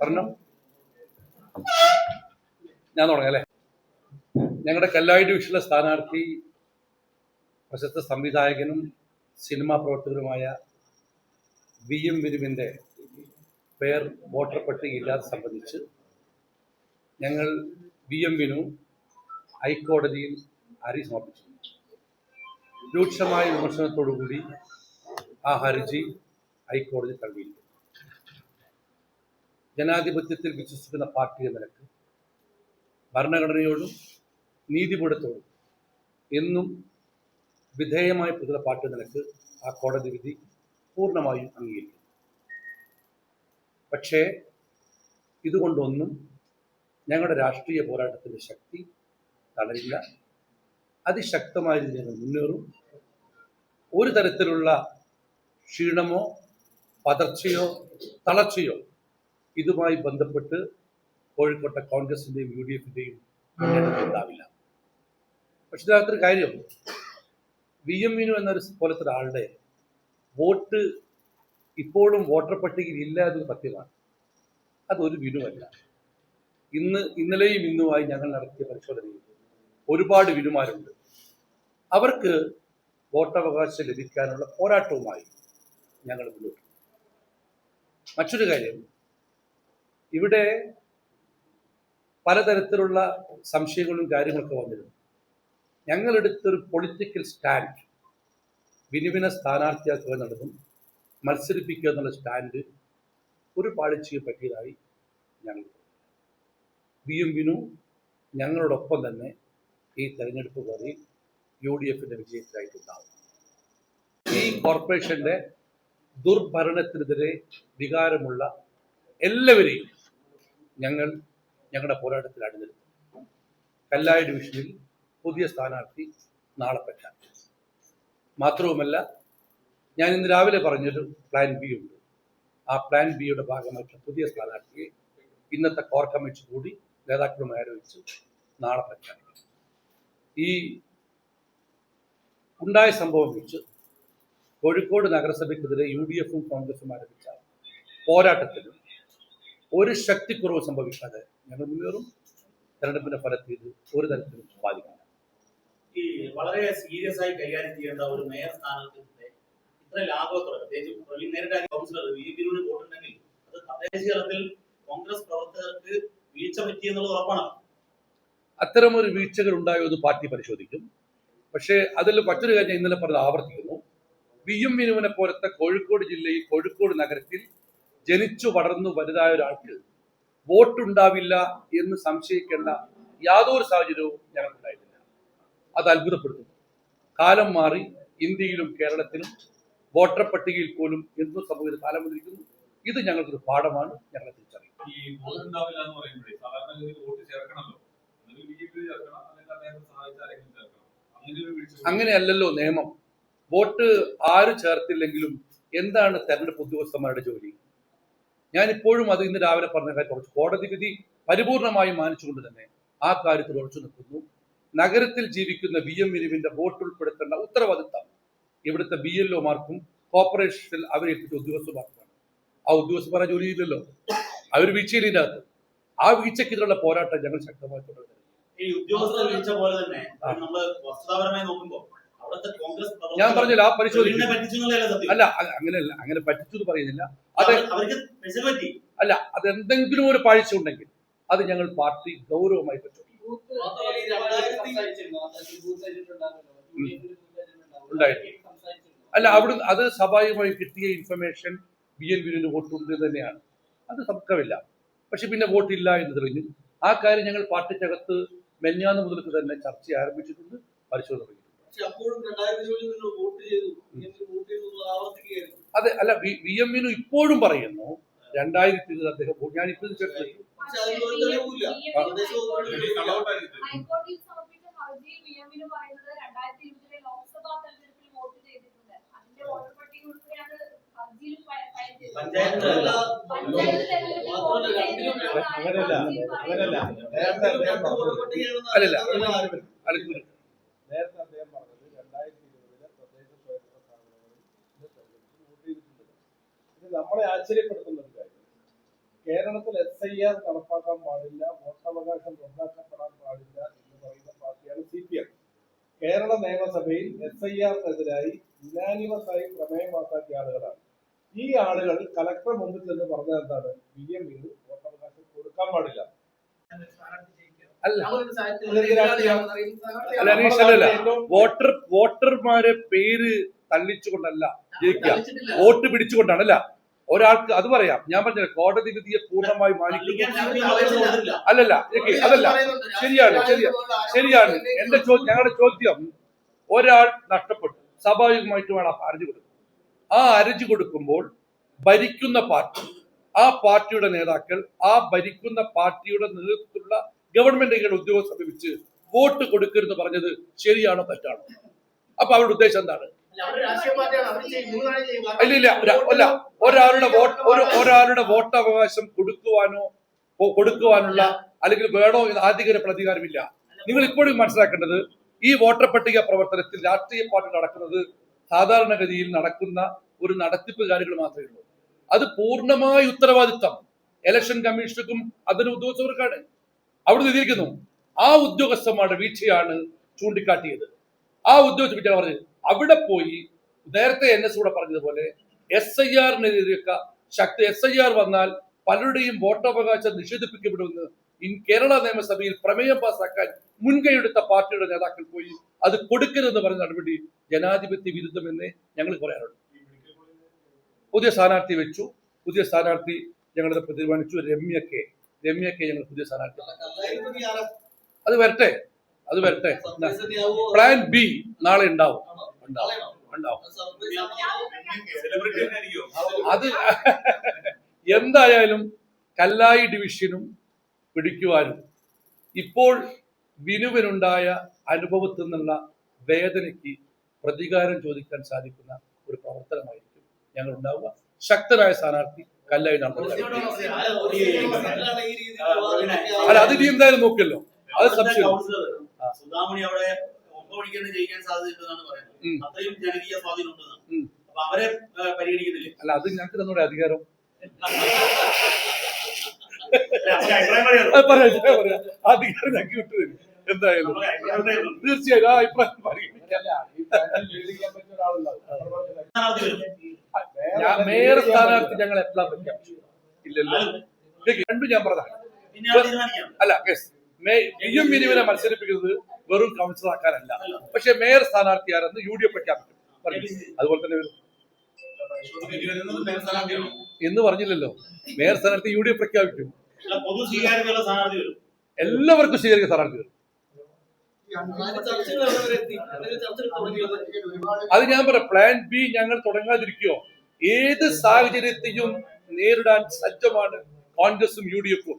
പറഞ്ഞു. ഞാൻ തുടങ്ങാം അല്ലേ? ഞങ്ങളുടെ കല്ലായി ഡിവിഷനിലെ സ്ഥാനാർത്ഥി പ്രശസ്ത സംവിധായകനും സിനിമാ പ്രവർത്തകരുമായ വി എം വിരുവിന്റെ പേർ വോട്ടർ പട്ടികയില്ലാതെ സംബന്ധിച്ച് ഞങ്ങൾ വി എം വിനു ഹൈക്കോടതിയിൽ ഹരി സമർപ്പിച്ചു. രൂക്ഷമായ വിമർശനത്തോടുകൂടി ആ ഹർജി ഹൈക്കോടതി തള്ളിയിരിക്കുന്നു. ജനാധിപത്യത്തിൽ വിശ്വസിക്കുന്ന പാർട്ടി എന്ന നിലയ്ക്ക് ഭരണഘടനയോടും നീതിപീഠത്തോടും എന്നും വിധേയമായി പുതിയ എന്ന നിലയ്ക്ക് ആ കോടതി വിധി പൂർണമായും അംഗീകരിക്കും പക്ഷേ ഇതുകൊണ്ടൊന്നും ഞങ്ങളുടെ രാഷ്ട്രീയ പോരാട്ടത്തിന്റെ ശക്തി തളരില്ല. അതിശക്തമായ ഞങ്ങൾ മുന്നേറും. ഒരു തരത്തിലുള്ള ക്ഷീണമോ പതർച്ചയോ തളർച്ചയോ ഇതുമായി ബന്ധപ്പെട്ട് കോഴിക്കോട്ടെ കോൺഗ്രസിന്റെയും യു ഡി എഫിന്റെയും ഉണ്ടാവില്ല. പക്ഷെ ഇതിനകത്തൊരു കാര്യം. വി എം വിനു എന്നൊരു പോലത്തെ ഒരാളുടെ വോട്ട് ഇപ്പോഴും വോട്ടർ പട്ടികയിൽ ഇല്ല എന്നത് സത്യമാണ്. അതൊരു വിനുവല്ല. ഇന്ന് ഇന്നലെയും ഇന്നുമായി ഞങ്ങൾ നടത്തിയ പരിശോധനയിൽ ഒരുപാട് വിനുമാരുണ്ട്. അവർക്ക് വോട്ടവകാശം ലഭിക്കാനുള്ള പോരാട്ടവുമായി ഞങ്ങൾ മുന്നോട്ട്. മറ്റൊരു കാര്യം. ഇവിടെ പലതരത്തിലുള്ള സംശയങ്ങളും കാര്യങ്ങളൊക്കെ വന്നിരുന്നു. ഞങ്ങളെടുത്തൊരു പൊളിറ്റിക്കൽ സ്റ്റാൻഡ് വിനുവിനെ സ്ഥാനാർത്ഥിയാക്കുക എന്നുള്ളതും മത്സരിപ്പിക്കുക എന്നുള്ള സ്റ്റാൻഡ് ഒരു പാളിച്ചയും പറ്റിയതായി ഞങ്ങൾ വി എം വിനു ഞങ്ങളോടൊപ്പം തന്നെ ഈ തെരഞ്ഞെടുപ്പ് കയറി യു ഡി എഫിന്റെ വിജയത്തിലായിട്ടുണ്ടാവും. ഈ കോർപ്പറേഷന്റെ ദുർഭരണത്തിനെതിരെ വികാരമുള്ള എല്ലാവരെയും ഞങ്ങൾ ഞങ്ങളുടെ പോരാട്ടത്തിൽ അണിനിരുന്നു കല്ലായ ഡിവിഷനിൽ പുതിയ സ്ഥാനാർത്ഥി നാളെ പ്രഖ്യാപിക്കും മാത്രവുമല്ല ഞാൻ ഇന്ന് രാവിലെ പറഞ്ഞൊരു പ്ലാൻ ബി ഉണ്ട്. ആ പ്ലാൻ ബിയുടെ ഭാഗമായിട്ടുള്ള പുതിയ സ്ഥാനാർത്ഥിയെ ഇന്നത്തെ കോർ കമ്മിറ്റി കൂടി നേതാക്കളുമായി ആലോചിച്ച് നാളെ പ്രഖ്യാപിക്കും. ഈ ഉണ്ടായ സംഭവം വെച്ച് കോഴിക്കോട് നഗരസഭയ്ക്കെതിരെ യു ഡി എഫും കോൺഗ്രസും ആരംഭിച്ച പോരാട്ടത്തിൽ ഒരു ശക്തിക്കുറവ് സംഭവിക്കാതെ ഞങ്ങൾ മുന്നേറും. തെരഞ്ഞെടുപ്പിന്റെ ഫലത്തിൽ ഇത് ഒരു തരത്തിലും ബാധിക്കില്ല. ഈ വളരെ സീരിയസ് ആയി കൈകാര്യം ചെയ്യേണ്ട ഒരു മേയർ സ്ഥാനാർത്ഥിയുടെ ഇത്ര ലാഭത്തോടെ പ്രത്യേകിച്ച് പ്രവീൺ കൗൺസിലർ അത് തലത്തിൽ കോൺഗ്രസ് പ്രവർത്തകർക്ക് വീഴ്ച പറ്റിയെന്നുള്ളത് ഉറപ്പാണ്. അത്തരമൊരു വീഴ്ചകൾ ഉണ്ടായോ എന്ന് പാർട്ടി പരിശോധിക്കും. പക്ഷേ അതിൽ മറ്റൊരു കാര്യം ഇന്നലെ പറഞ്ഞത് ആവർത്തിക്കുന്നു. വി എം വിനുവിനെ പോലത്തെ കോഴിക്കോട് ജില്ലയിൽ കോഴിക്കോട് നഗരത്തിൽ ജനിച്ചു വളർന്നു വലുതായ ഒരാൾക്ക് വോട്ടുണ്ടാവില്ല എന്ന് സംശയിക്കേണ്ട യാതൊരു സാഹചര്യവും ഞങ്ങൾക്കുണ്ടായിട്ടില്ല. അത് അത്ഭുതപ്പെടുത്തുന്നു. കാലം മാറി ഇന്ത്യയിലും കേരളത്തിലും വോട്ടർ പട്ടികയിൽ പോലും എന്തും സംഭവിക്കുന്ന കാലം വന്നിരിക്കുന്നു ഇത് ഞങ്ങൾക്കൊരു പാഠമാണ്. ഞങ്ങളെ തിരിച്ചറിയും ഈ എന്ന് പറയുമ്പോഴേ സാധാരണഗതിയിൽ വോട്ട് ചേർക്കണമല്ലോ. ഒന്നുകിൽ ബി ജെ പി ചേർക്കണം അല്ലെങ്കിൽ അദ്ദേഹത്തെ സഹായിച്ച ആരെങ്കിലും ചേർക്കണം. അങ്ങനെയല്ലല്ലോ നിയമം. വോട്ട് ആര് ചേർത്തില്ലെങ്കിലും എന്താണ് തെരഞ്ഞെടുപ്പ് ഉദ്യോഗസ്ഥന്മാരുടെ ജോലി? ഞാൻ ഇപ്പോഴും അത് ഇന്ന് രാവിലെ പറഞ്ഞ കാര്യം കുറച്ച് കോടതി വിധി പരിപൂർണമായും മാനിച്ചുകൊണ്ട് തന്നെ ആ കാര്യത്തിൽ ഉറച്ചു നിൽക്കുന്നു. നഗരത്തിൽ ജീവിക്കുന്ന ബി എം വിനുവിന്റെ വോട്ട് ഉൾപ്പെടുത്തേണ്ട ഉത്തരവാദിത്തം ഇവിടുത്തെ ബി എൽ ഒമാർക്കും കോർപ്പറേഷനിൽ അവരേൽപ്പിച്ച ഉദ്യോഗസ്ഥന്മാർക്കാണ് ആ ഉദ്യോഗസ്ഥന്മാരെ ജോലി ചെയ്യില്ലല്ലോ അവർ വീഴ്ചയിലിന്റെ അകത്ത് ആ വീഴ്ചക്കെതിരുള്ള പോരാട്ടം ഞങ്ങൾ ശക്തമായി തുടരുന്നത് ഈ ഉദ്യോഗസ്ഥ വീഴ്ച പോലെ തന്നെ നമ്മൾ വസ്തുതാപരമായി നോക്കുമ്പോൾ ഞാൻ പറഞ്ഞില്ല ആ പരിശോധിക്കും അല്ല അങ്ങനെയല്ല അങ്ങനെ പറ്റിച്ചു എന്ന് പറയുന്നില്ല അത് അല്ല അത് എന്തെങ്കിലും അല്ല അതെന്തെങ്കിലും ഒരു പാഴ്ച ഉണ്ടെങ്കിൽ അത് ഞങ്ങൾ പാർട്ടി ഗൗരവമായി പറ്റും. ഉണ്ടായിരുന്നു. അല്ല അവിടെ അത് സ്വാഭാവികമായി കിട്ടിയ ഇൻഫർമേഷൻ ബി എൻ വോട്ട് വോട്ടുണ്ട് തന്നെയാണ് അത് തർക്കമില്ല പക്ഷെ പിന്നെ വോട്ടില്ല എന്ന് തെളിഞ്ഞു ആ കാര്യം ഞങ്ങൾ പാർട്ടിക്കകത്ത് മെഞ്ഞാന്ന് മുതൽക്ക് തന്നെ ചർച്ച ആരംഭിച്ചിട്ടുണ്ട് പരിശോധന. പക്ഷെ അപ്പോഴും രണ്ടായിരത്തി ഇരുപതിൽ നിങ്ങൾ വോട്ട് ചെയ്തു ഇങ്ങനെ വോട്ട് ചെയ്തു എന്നുള്ളത് ആവർത്തിക്കുകയായിരുന്നു അതെ അല്ല വി എം വിനു ഇപ്പോഴും പറയുന്നു രണ്ടായിരത്തി ഇരുപത് അദ്ദേഹം ഞാൻ ഇപ്പം അല്ലല്ല അല്ല, നേരത്തെ അദ്ദേഹം പറഞ്ഞത് രണ്ടായിരത്തി ഇരുപതിലെ തദ്ദേശ സ്വയംഭരണ സ്ഥാപനങ്ങളിൽ തെരഞ്ഞെടുപ്പിൽ ഇത് നമ്മളെ ആശ്ചര്യപ്പെടുത്തുന്ന ഒരു കാര്യം. കേരളത്തിൽ എസ് ഐ ആർ നടപ്പാക്കാൻ പാടില്ല വോട്ടവകാശം റദ്ദാക്കപ്പെടാൻ പാടില്ല എന്ന് പറയുന്ന പാർട്ടിയാണ് സി പി എം കേരള നിയമസഭയിൽ എസ് ഐ ആറിനെതിരായി യുനാനിമസായി പ്രമേയം പാസാക്കിയ ആളുകളാണ്. ഈ ആളുകൾ കലക്ടർ മുമ്പിൽ നിന്ന് പറഞ്ഞത് എന്താണ്? ബി എം വീട് വോട്ടവകാശം കൊടുക്കാൻ പാടില്ല. അല്ല. വോട്ടർ വോട്ടർമാരെ പേര് തള്ളിച്ചുകൊണ്ടല്ല ജയിക്കുക. വോട്ട് പിടിച്ചുകൊണ്ടാണ് അല്ല. ഒരാൾക്ക് അത് പറയാം. ഞാൻ പറഞ്ഞ കോടതി വിധിയെ പൂർണമായി മാനിക്കുന്നു. അല്ലല്ല അതല്ല. ശരിയാണ്, ശരിയാണ്. ശരിയാണ്. എന്റെ ചോദ്യം ഞങ്ങളുടെ ചോദ്യം ഒരാൾ നഷ്ടപ്പെട്ടു. സ്വാഭാവികമായിട്ട് വേണം ആ ഹർജി കൊടുക്കും ആ ഹർജി കൊടുക്കുമ്പോൾ ഭരിക്കുന്ന പാർട്ടി ആ പാർട്ടിയുടെ നേതാക്കൾ ആ ഭരിക്കുന്ന പാർട്ടിയുടെ നേതൃത്വത്തിലുള്ള ഗവൺമെന്റുകളുടെ ഉദ്യോഗസ്ഥ സമീപിച്ച് വോട്ട് കൊടുക്കരുത് പറഞ്ഞത് ശരിയാണോ തെറ്റാണോ? അപ്പൊ അവരുടെ ഉദ്ദേശം എന്താണ്? ഇല്ല ഇല്ല അല്ല ഒരാളുടെ വോട്ട് ഒരു ഒരാളുടെ വോട്ടവകാശം കൊടുക്കുവാനോ കൊടുക്കുവാനുള്ള അല്ലെങ്കിൽ വേണോ എന്ന് ആധികാര പ്രതികാരമില്ല. നിങ്ങൾ ഇപ്പോഴും മനസ്സിലാക്കേണ്ടത് ഈ വോട്ടർ പട്ടിക പ്രവർത്തനത്തിൽ രാഷ്ട്രീയ പാർട്ടി നടക്കുന്നത് സാധാരണഗതിയിൽ നടക്കുന്ന ഒരു നടത്തിപ്പ് കാര്യങ്ങൾ മാത്രമേ ഉള്ളൂ. അത് പൂർണമായ ഉത്തരവാദിത്തം. ഇലക്ഷൻ കമ്മീഷനും അതിന് ഉദ്യോഗസ്ഥർക്കാണ്. അവിടെ എഴുതിയിരിക്കുന്നു ആ ഉദ്യോഗസ്ഥന്മാരുടെ വീഴ്ചയാണ് ചൂണ്ടിക്കാട്ടിയത്. ആ ഉദ്യോഗസ്ഥ പറഞ്ഞത്. അവിടെ പോയി നേരത്തെ എൻ എസ് കൂടെ പറഞ്ഞതുപോലെ എസ് ഐ ആറിനെതിരെയൊക്കെ ശക്തി എസ് ഐ ആർ വന്നാൽ പലരുടെയും വോട്ടവകാശം നിഷേധിപ്പിക്കപ്പെടുമെന്ന് ഇൻ കേരള നിയമസഭയിൽ പ്രമേയം പാസാക്കാൻ മുൻകൈയെടുത്ത പാർട്ടിയുടെ നേതാക്കൾ പോയി അത് കൊടുക്കരുതെന്ന് പറഞ്ഞ നടപടി ജനാധിപത്യ വിരുദ്ധമെന്ന് ഞങ്ങൾ പറയാറുണ്ട്. പുതിയ സ്ഥാനാർത്ഥി വെച്ചു. പുതിയ സ്ഥാനാർത്ഥി ഞങ്ങളിത് തീരുമാനിച്ചു രമ്യക്കെ രമ്യക്കെ ഞങ്ങൾ പുതിയ സ്ഥാനാർത്ഥി അത് വരട്ടെ. അത് വരട്ടെ. പ്ലാൻ ബി നാളെ ഉണ്ടാവും. ഉണ്ടാവും. ഉണ്ടാവും. അത് എന്തായാലും കല്ലായി ഡിവിഷനും പിടിക്കുവാനും ഇപ്പോൾ വിനുവിനുണ്ടായ അനുഭവത്തിൽ നിന്നുള്ള വേദനയ്ക്ക് പ്രതികാരം ചോദിക്കാൻ സാധിക്കുന്ന ഒരു പ്രവർത്തനമായിരിക്കും ഞങ്ങൾ ഉണ്ടാവുക. ശക്തനായ സ്ഥാനാർത്ഥി കല്ലായി. അല്ല അത് ഇനി എന്തായാലും നോക്കല്ലോ അത് സംശയം അവിടെ പറയുന്നത് അവരെ അല്ല അത് ഞങ്ങൾക്ക് തന്നൂടെ അധികാരം അധികാരം ഞങ്ങൾക്ക് വിട്ടുതരും എന്തായാലും. തീർച്ചയായും ആ അഭിപ്രായം പറയും മേയർ സ്ഥാനാർത്ഥി ഞങ്ങൾ എപ്പോഴാ പ്രഖ്യാപിച്ചു ഇല്ലല്ലോ. രണ്ടും ഞാൻ പറഞ്ഞതാണ്. അല്ല യെസ് വി എം വിനുവിനെ മത്സരിപ്പിക്കുന്നത് വെറും കൗൺസിലർ ആക്കാനല്ല. പക്ഷെ മേയർ സ്ഥാനാർത്ഥി ആരെന്ന് യു ഡി എഫ് പ്രഖ്യാപിക്കും പറഞ്ഞു. അതുപോലെ തന്നെ വരും? എന്ന് പറഞ്ഞില്ലല്ലോ. മേയർ സ്ഥാനാർത്ഥി യു ഡി എഫ് പ്രഖ്യാപിക്കും എല്ലാവർക്കും സ്വീകരിക്കുന്ന സ്ഥാനാർത്ഥി വരും. അത് ഞാൻ പറയാം പ്ലാൻ ബി ഞങ്ങൾ തുടങ്ങാതിരിക്കുകയോ ഏത് സാഹചര്യത്തെയും നേരിടാൻ സജ്ജമാണ് കോൺഗ്രസും യു ഡി എഫും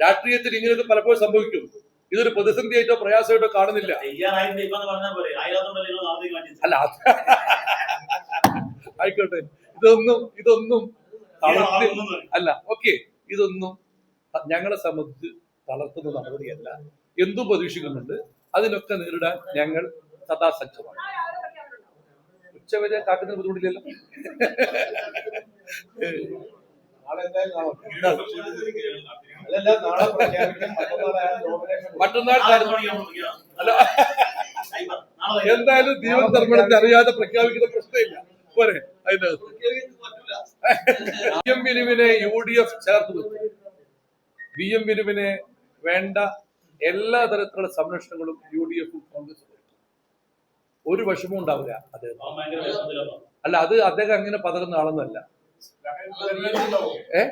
രാഷ്ട്രീയത്തിൽ ഇങ്ങനെയൊക്കെ പലപ്പോഴും സംഭവിക്കും. ഇതൊരു പ്രതിസന്ധിയായിട്ടോ പ്രയാസമായിട്ടോ കാണുന്നില്ല. അല്ല ആയിക്കോട്ടെ. ഇതൊന്നും ഇതൊന്നും അല്ല ഓക്കെ. ഇതൊന്നും ഞങ്ങളെ സംബന്ധിച്ച് തളർത്തുന്ന നടപടിയല്ല. എന്തും പ്രതീക്ഷിക്കുന്നുണ്ട്. അതിനൊക്കെ നേരിടാൻ ഞങ്ങൾ സദാ സജ്ജമാണ് ആ രാവിലെ പ്രഖ്യാപനം ഉച്ചവരെ കാക്കുന്ന ബുദ്ധിമുട്ടില്ലല്ലോ എന്തായാലും. മറ്റന്നാൾ. അല്ല. എന്തായാലും അറിയാതെ പ്രഖ്യാപിക്കുന്ന പ്രശ്നമില്ല പോരെ അതിന്റെ എം വിനുവിനെ യു ഡി എഫ് ചേർത്ത് നിർത്തും വി എം വിനുവിനെ വേണ്ട എല്ലാ തരത്തിലുള്ള സംരക്ഷണങ്ങളും യു ഡി എഫും കോൺഗ്രസും. ഒരു വിഷമവും ഉണ്ടാവില്ല അദ്ദേഹം. അല്ല അത് അദ്ദേഹം അങ്ങനെ പതറുന്ന ആളൊന്നുമല്ല. ഏ?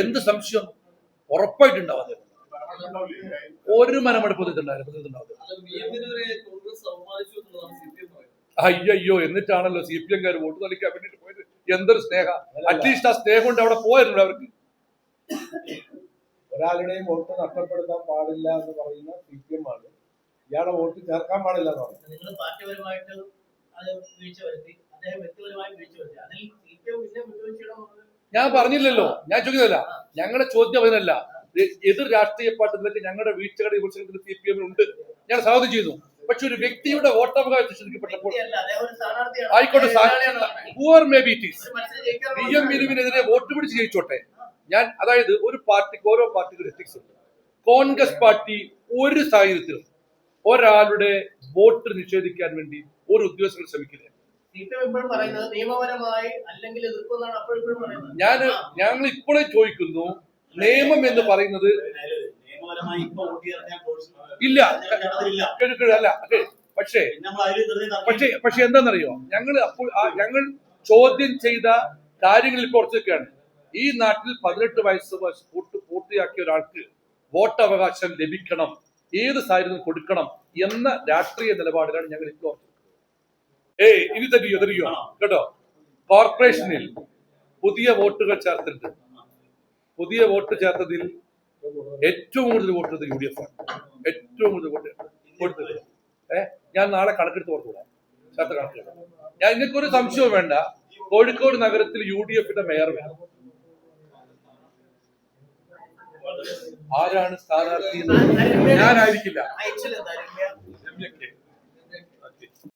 എന്ത് സംശയം? ഉറപ്പായിട്ടുണ്ടാവും അദ്ദേഹം. ഒരു മനമെടുപ്പത്തിട്ടുണ്ടായിരുന്നു അയ്യോ എന്നിട്ടാണല്ലോ സി പി എംകാർ വോട്ട് തളിക്കാൻ വേണ്ടിട്ട് പോയത്? എന്തൊരു സ്നേഹ. അറ്റ്ലീസ്റ്റ് ആ സ്നേഹം കൊണ്ട് അവിടെ പോയിരുന്നു അവർക്ക്. ഒരാളുടെയും വോട്ട് നഷ്ടപ്പെടുത്താൻ പാടില്ല എന്ന് പറയുന്ന സി പി എം ആണ്. ഇയാളെ വോട്ട് ചേർക്കാൻ പാടില്ല നിങ്ങൾ പാർട്ടിപരമായിട്ട് അത് വീഴ്ച വരുത്തി അദ്ദേഹം വ്യക്തിപരമായി വീഴ്ച വരുത്തി. അതിൽ സി പി എം പിന്നെ വിട്ടുവീഴ്ചയുടെ ഞാൻ പറഞ്ഞില്ലല്ലോ. ഞാൻ ചോദിക്കുന്നില്ല ഞങ്ങളുടെ ചോദ്യം അതിനല്ല. എതിർ രാഷ്ട്രീയ പാർട്ടികളിലേക്ക് ഞങ്ങളുടെ വീഴ്ചകളുടെ വിമർശനത്തിൽ സി പി എമ്മിൽ ഉണ്ട്. ഞാൻ സ്വാഗതം ചെയ്യുന്നു പക്ഷെ ഒരു വ്യക്തിയുടെ വോട്ടവകാശം ശ്രദ്ധിക്കപ്പെട്ടപ്പോൾ. ആയിക്കോട്ടെ may be it is P M വിനുവിനെതിരെ vote പിടിച്ച് ജയിച്ചോട്ടെ. ഞാൻ അതായത് ഒരു പാർട്ടിക്ക് ഓരോ പാർട്ടിക്ക് ഒരു എത്തിക്സ് ഉണ്ട്. കോൺഗ്രസ് പാർട്ടി ഒരു സാഹചര്യത്തിലും ഒരാളുടെ വോട്ട് നിഷേധിക്കാൻ വേണ്ടി ഒരു ഉദ്യോഗസ്ഥർ ശ്രമിക്കില്ല. ഞാൻ ഞങ്ങൾ ഇപ്പോഴേ ചോദിക്കുന്നു നിയമം എന്ന് പറയുന്നത് ഇല്ല. അല്ല അതെ പക്ഷേ പക്ഷേ പക്ഷെ എന്താണെന്നറിയോ? ഞങ്ങൾ അപ്പോൾ ഞങ്ങൾ ചോദ്യം ചെയ്ത കാര്യങ്ങളിൽ ഇപ്പോൾ ഉറച്ചൊക്കെയാണ് ഈ നാട്ടിൽ പതിനെട്ട് വയസ്സ് വയസ്സ് പൂർത്തി- പൂർത്തിയാക്കിയ ഒരാൾക്ക് വോട്ടവകാശം ലഭിക്കണം. ഏത് സാഹചര്യം കൊടുക്കണം എന്ന രാഷ്ട്രീയ നിലപാടിലാണ് ഞങ്ങൾ ഇപ്പോൾ. ഏയ് ഇനി തരിയോ തരിയോ കേട്ടോ. കോർപ്പറേഷനിൽ പുതിയ വോട്ടുകൾ ചേർത്തിട്ട് പുതിയ വോട്ട് ചേർത്തതിൽ ഏറ്റവും കൂടുതൽ വോട്ട് ചെയ്തത് യു ഡി എഫ് ആണ്. ഏറ്റവും കൂടുതൽ വോട്ട് കൊടുത്തത്. ഏഹ് ഞാൻ നാളെ കണക്കെടുത്ത് കൊടുത്തുകൂടാ ചേർത്ത കണക്കെടുത്ത്. ഞാൻ നിങ്ങൾക്കൊരു സംശയവും വേണ്ട. കോഴിക്കോട് നഗരത്തിൽ യു ഡി എഫിന്റെ മേയർ വേണം. ആരാണ് സ്ഥാനാർത്ഥി ഞാനായിരിക്കില്ല. രമ്യക്ക്